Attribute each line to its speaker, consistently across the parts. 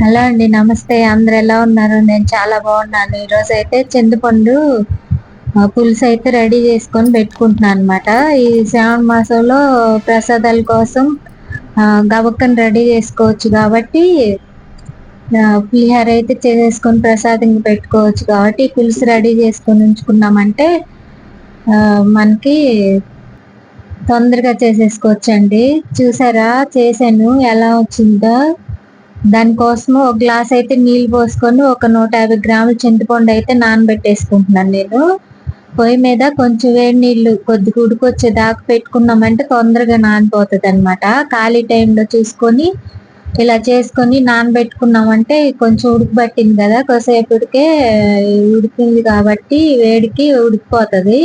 Speaker 1: Hello అండి నమస్తే. అందరు ఎలా ఉన్నారు? నేను చాలా బాగున్నాను. ఈరోజు అయితే చింతపండు పులుసు అయితే రెడీ చేసుకొని పెట్టుకుంటున్నాను అనమాట ఈ శ్రావణ మాసంలో ప్రసాదాల కోసం గవక్కని రెడీ చేసుకోవచ్చు కాబట్టి పులిహార అయితే చేసేసుకొని ప్రసాదం పెట్టుకోవచ్చు కాబట్టి పులుసు రెడీ చేసుకొని ఉంచుకున్నామంటే మనకి తొందరగా చేసేసుకోవచ్చండి. చూసారా? చేశాను. ఎలా వచ్చిందో? దానికోసం ఒక గ్లాస్ అయితే నీళ్ళు పోసుకొని ఒక నూట యాభై గ్రాముల చింతపండు అయితే నానబెట్టేసుకుంటున్నాను నేను. పొయ్యి మీద కొంచెం వేడి నీళ్ళు కొద్దిగా ఉడికొచ్చేదాకా పెట్టుకున్నామంటే తొందరగా నానిపోతుంది అనమాట ఖాళీ టైంలో చూసుకొని ఇలా చేసుకొని నానబెట్టుకున్నామంటే కొంచెం ఉడకబట్టింది కదా కొద్దిసేపటికే ఉడికింది కాబట్టి వేడికి ఉడికిపోతుంది.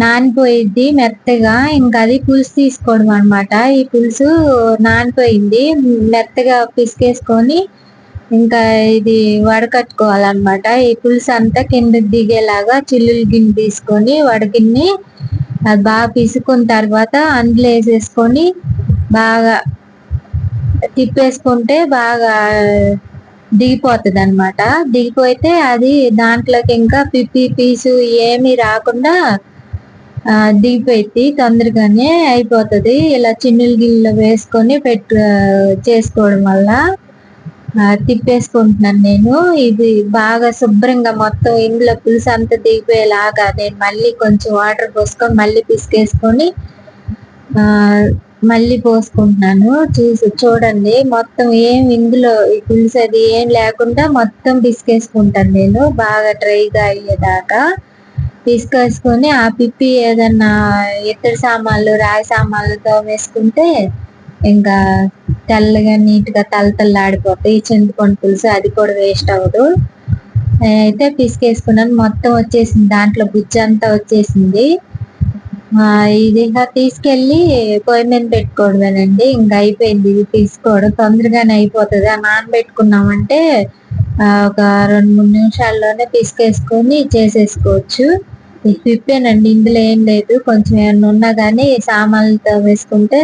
Speaker 1: నానిపోయిద్ది మెత్తగా ఇంకా అది పులుసు తీసుకోవడం అన్నమాట. ఈ పులుసు నానిపోయింది మెత్తగా పిసికేసుకొని ఇంకా ఇది వడకట్టుకోవాలన్నమాట. ఈ పులుసు అంతా కిందకి దిగేలాగా చిల్లులు గిన్నె తీసుకొని వడగిన్ని అది బాగా పిసుకున్న తర్వాత అందులో వేసేసుకొని బాగా తిప్పేసుకుంటే బాగా దిగిపోతుంది అనమాట దిగిపోతే అది దాంట్లోకి ఇంకా పిప్పి పీసు ఏమీ రాకుండా దిగిపోయింది తొందరగానే అయిపోతుంది. ఇలా చిన్నులు గిన్నెలో వేసుకొని పెట్టు చేసుకోవడం వల్ల తిప్పేసుకుంటున్నాను నేను. ఇది బాగా శుభ్రంగా మొత్తం ఇందులో పులుసు అంతా దిగిపోయేలాగా నేను మళ్ళీ కొంచెం వాటర్ పోసుకొని మళ్ళీ పిసికేసుకొని మళ్ళీ పోసుకుంటున్నాను. చూసి చూడండి మొత్తం ఏం ఇందులో పులుసు అది ఏం లేకుండా మొత్తం పిసికేసుకుంటాను నేను. బాగా డ్రైగా అయ్యేదాకా. పిసికేసుకొని ఆ పిప్పి ఏదన్నా ఇత్తడి సామాన్లు రాయి సామాన్లతో వేసుకుంటే ఇంకా తెల్లగా నీట్గా తలతల్లాడిపోతాయి ఈ చింతపండు పులుసు అది కూడా వేస్ట్ అవ్వదు. అయితే పిసికేసుకున్నాను. మొత్తం వచ్చేసింది. దాంట్లో గుజ్జు అంతా వచ్చేసింది. ఇది ఇంకా తీసుకెళ్ళి పొయ్యి మీద పెట్టుకోవడమేనండి. ఇంకా అయిపోయింది. ఇది తీసుకోవడం. తొందరగానే అయిపోతుంది. నానబెట్టుకున్నామంటే ఒక రెండు మూడు నిమిషాల్లోనే పిసికేసుకొని చేసేసుకోవచ్చు. విప్పానండి ఇందులో ఏం లేదు. కొంచెం ఏమన్నా ఉన్నా కానీ సామాన్లతో వేసుకుంటే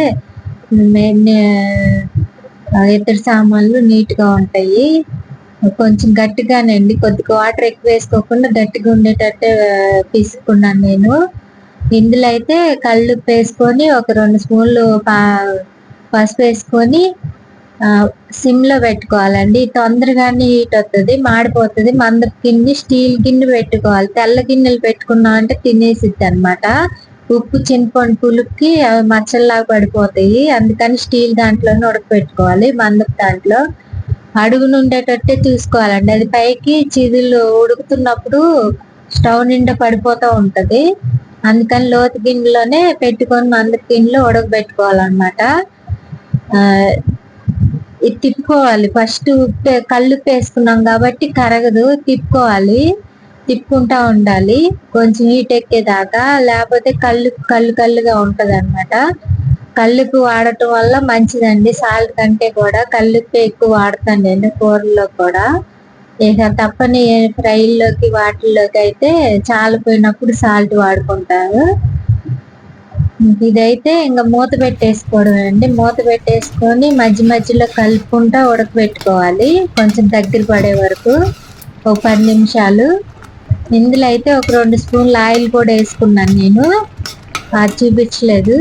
Speaker 1: ఇద్దరు సామాన్లు నీట్గా ఉంటాయి. కొంచెం గట్టిగానండి. కొద్దిగా వాటర్ ఎక్కువ వేసుకోకుండా గట్టిగా ఉండేటట్టే పీసుకున్నాను నేను. ఇందులో అయితే కళ్ళు వేసుకొని ఒక రెండు స్పూన్లు పా- పసుపు వేసుకొని సిమ్లో పెట్టుకోవాలండి. తొందరగానే హీట్ వస్తుంది మాడిపోతుంది. మంద గిన్నె స్టీల్ గిన్నె పెట్టుకోవాలి. తెల్ల గిన్నెలు పెట్టుకున్నాం అంటే తినేసిద్ది అనమాట ఉప్పు చింతపండు పులుపుకి అవి మచ్చల్లాగా పడిపోతాయి. అందుకని స్టీల్ దాంట్లోనే ఉడకపెట్టుకోవాలి. మందపు దాంట్లో అడుగు ఉండేటట్టే చూసుకోవాలండి. అది పైకి చిదులు ఉడుకుతున్నప్పుడు స్టవ్ నిండా పడిపోతూ ఉంటుంది. అందుకని లోతు గిన్నెలోనే పెట్టుకొని మందపు గిన్నెలో ఉడకబెట్టుకోవాలన్నమాట. ఇది తిప్పుకోవాలి. ఫస్ట్ కళ్ళు వేసుకున్నాం కాబట్టి కరగదు. తిప్పుకోవాలి. తిప్పుకుంటా ఉండాలి. కొంచెం హీట్ ఎక్కేదాకా. లేకపోతే కళ్ళు కళ్ళు కళ్ళుగా ఉంటది అనమాట కళ్ళుపు వాడటం వల్ల మంచిదండి. సాల్ట్ కంటే కూడా కళ్ళుప్పు ఎక్కువ వాడతాను నేను కూరల్లో కూడా. ఇక తప్పని ఫ్రైల్లోకి వాటిల్లోకి అయితే చాలిపోయినప్పుడు సాల్ట్ వాడుకుంటారు ఇదైతే ఇంకా మూత పెట్టేసుకోవడం అండి. మూత పెట్టేసుకొని మధ్య మధ్యలో కలుపుకుంటా ఉడకబెట్టుకోవాలి. కొంచెం దగ్గర పడే వరకు ఒక పది నిమిషాలు. ఇందులో అయితే ఒక రెండు స్పూన్ల ఆయిల్ కూడా వేసుకున్నాను నేను. అది చూపించలేదు.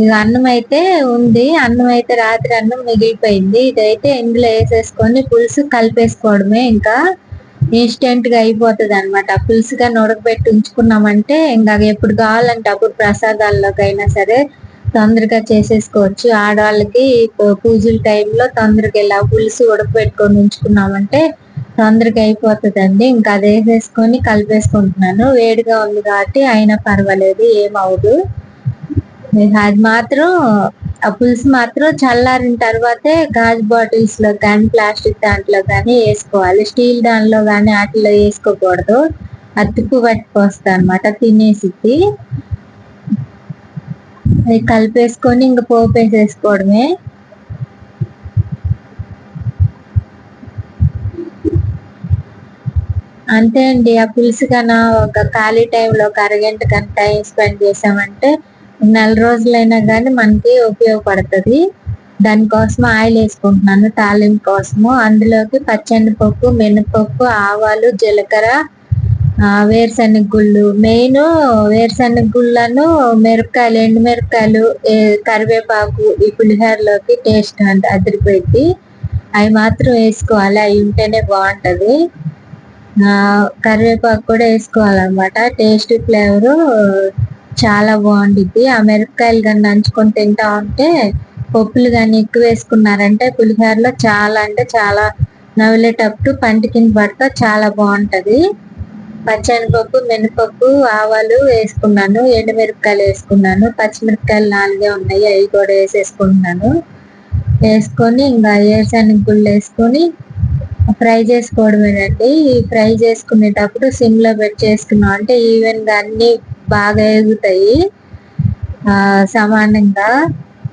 Speaker 1: ఇక అన్నం అయితే ఉంది. అన్నం అయితే రాత్రి అన్నం మిగిలిపోయింది. ఇదైతే ఇందులో వేసేసుకొని పులుసు కలిపేసుకోవడమే ఇంకా. ఇన్స్టెంట్గా అయిపోతుంది అనమాట పులుసుగా ఉడకబెట్టి ఉంచుకున్నామంటే ఇంకా ఎప్పుడు కావాలంటే అప్పుడు ప్రసాదాల్లోకైనా సరే తొందరగా చేసేసుకోవచ్చు. ఆడవాళ్ళకి పూజల టైంలో తొందరగా ఇలా పులుసు ఉడకబెట్టుకొని ఉంచుకున్నామంటే తొందరగా అయిపోతుంది అండి ఇంకా అది వేసేసుకొని కలిపేసుకుంటున్నాను. వేడిగా ఉంది కాబట్టి అయినా పర్వాలేదు ఏమవదు అది మాత్రం ఆ పులుసు మాత్రం చల్లారిన తర్వాతే గాజు బాటిల్స్లో కానీ ప్లాస్టిక్ దాంట్లో కానీ వేసుకోవాలి. స్టీల్ దానిలో కానీ వాటిలో వేసుకోకూడదు. అది తిప్పు పట్టుకొస్తా అనమాట తినేసిద్ది. అది కలిపేసుకొని ఇంకా పోపు వేసేసుకోవడమే. అంతే అండి ఆ పులుసు కన్నా ఒక ఖాళీ టైంలో ఒక అరగంట కన్నా టైం స్పెండ్ చేసామంటే నెల రోజులైనా కానీ మనకి ఉపయోగపడుతుంది. దానికోసం ఆయిల్ వేసుకుంటున్నాను తాలింపు కోసము. అందులోకి పచ్చనిపప్పు మినపప్పు ఆవాలు జీలకర్ర వేరుశనగ గుళ్ళు మెయిన్ వేరుశనగ గుళ్ళను మిరపకాయలు ఎండు మిరపకాయలు కరివేపాకు ఈ పులిహోరలోకి టేస్ట్ అంటే అదిరిపోయింది అవి మాత్రం వేసుకోవాలి అవి ఉంటేనే బాగుంటుంది. కరివేపాకు కూడా వేసుకోవాలన్నమాట. టేస్ట్ ఫ్లేవరు చాలా బాగుండిద్ది. ఆ మిరపకాయలు కానీ నంచుకొని తింటా ఉంటే పప్పులు కానీ ఎక్కువ వేసుకున్నారంటే పులిహోరలో చాలా అంటే చాలా నవ్వులేటప్పుడు పంట కింద పడతా చాలా బాగుంటది. పచ్చనిపప్పు మినపప్పు ఆవాలు వేసుకున్నాను. ఎండుమిరపకాయలు వేసుకున్నాను. పచ్చిమిరపకాయలు నాలుగే ఉన్నాయి. అవి కూడా వేసేసుకుంటున్నాను. వేసుకొని ఇంకా ఏరుశనగ గుళ్ళు వేసుకొని ఫ్రై చేసుకోవడమేనండి. ఈ ఫ్రై చేసుకునేటప్పుడు సిమ్లో పెట్టి చేసుకున్నాం అంటే ఈవెన్ అన్నీ అన్ని బాగా ఎగుతాయి. సమానంగా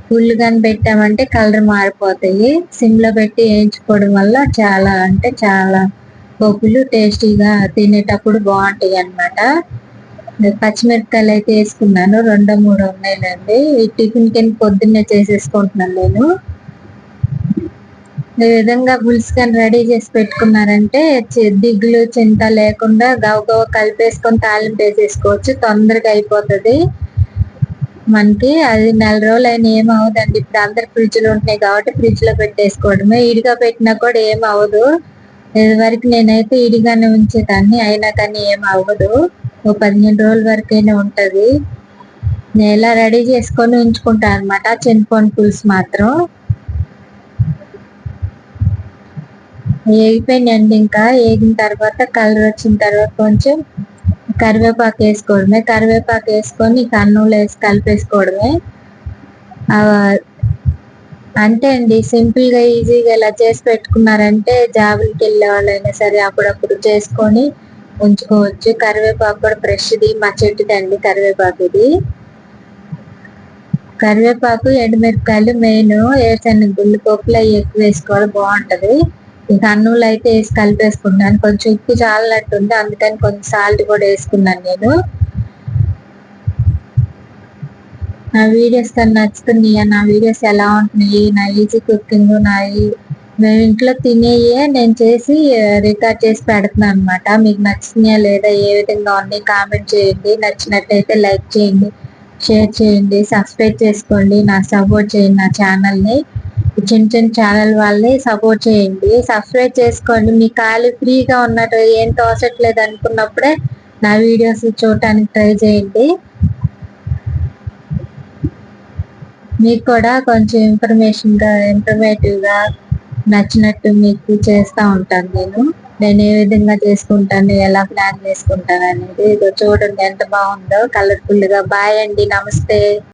Speaker 1: ఫుల్ కానీ పెట్టామంటే కలర్ మారిపోతాయి. సిమ్లో పెట్టి వేయించుకోవడం వల్ల చాలా అంటే చాలా పప్పులు టేస్టీగా తినేటప్పుడు బాగుంటాయి అన్నమాట. పచ్చిమిరపకాయలు అయితే వేసుకున్నాను. రెండో మూడో ఉన్నాయండి ఈ టిఫిన్ కింద పొద్దున్నే చేసేసుకుంటున్నాను నేను. ఈ విధంగా పులుసు రెడీ చేసి పెట్టుకున్నారంటే చి- దిగులు చింత లేకుండా గవ కలిపేసుకొని తాలింపు వేసేసుకోవచ్చు. తొందరగా అయిపోతుంది. మనకి అది నెల రోజులు అయినా ఏం అవ్వదండి ఇప్పుడు అందరు ఫ్రిడ్జ్లు ఉంటున్నాయి కాబట్టి ఫ్రిడ్జ్లో పెట్టేసుకోవడమే. ఇడిగా పెట్టినా కూడా ఏం అవ్వదు వరకు నేనైతే ఇడిగానే ఉంచేదాన్ని. అయినా కానీ ఏం అవ్వదు ఓ పదిహేను రోజుల వరకైనా ఉంటుంది. నేను ఇలా రెడీ చేసుకొని ఉంచుకుంటాను అనమాట చింతపండు పులుసు మాత్రం. వేగిపోయినాయండి ఇంకా. వేగిన తర్వాత కలర్ వచ్చిన తర్వాత కొంచెం కరివేపాకు వేసుకోవడమే. కరివేపాకు వేసుకొని కన్నులు వేసి కలిపేసుకోవడమే. అంటే అంతే అండి. సింపుల్గా ఈజీగా ఇలా చేసి పెట్టుకున్నారంటే జాబులకి వెళ్ళే వాళ్ళైనా సరే అప్పుడప్పుడు చేసుకొని ఉంచుకోవచ్చు. కరివేపాకు కూడా ఫ్రెష్ది మా చెట్టుది అండి కరివేపాకు ఇది. కరివేపాకు ఎండుమిరపకాయలు మెయిన్ వేరుశనగ గుళ్ళు పప్పులు అవి ఎక్కువ వేసుకోవాలి బాగుంటుంది. ఇంకా అన్నంలో అయితే వేసి కలిపేసుకున్నాను కొంచెం ఉప్పు చాలనట్టుంది అందుకని కొంచెం సాల్ట్ కూడా వేసుకున్నాను నేను. నా వీడియోస్ కానీ నచ్చుతున్నాయా? నా వీడియోస్ ఎలా ఉంటున్నాయి? నా ఈజీ కుకింగ్ నా మేము ఇంట్లో తినేయే నేను చేసి రికార్డ్ చేసి పెడుతున్నాను అనమాట మీకు నచ్చినాయా లేదా? ఏ విధంగా ఉన్నాయి? కామెంట్ చేయండి. నచ్చినట్టయితే లైక్ చేయండి షేర్ చేయండి సబ్స్క్రైబ్ చేసుకోండి. నా సపోర్ట్ చేయండి నా ఛానల్ని చిన్న చిన్న ఛానల్ వాళ్ళని సపోర్ట్ చేయండి. సబ్స్క్రైబ్ చేసుకోండి. మీ ఖాళీ ఫ్రీగా ఉన్నట్టు ఏం తోచట్లేదు అనుకున్నప్పుడే నా వీడియోస్ చూడటానికి ట్రై చేయండి. మీకు కూడా కొంచెం ఇన్ఫర్మేషన్గా ఇన్ఫర్మేటివ్గా నచ్చినట్టు మీకు చేస్తూ ఉంటాను నేను. నేను ఏ విధంగా చేసుకుంటాను ఎలా ప్లాన్ చేసుకుంటాను అనేది ఇదో చూడండి ఎంత బాగుందో. కలర్ఫుల్గా బాయ్ అండి. నమస్తే.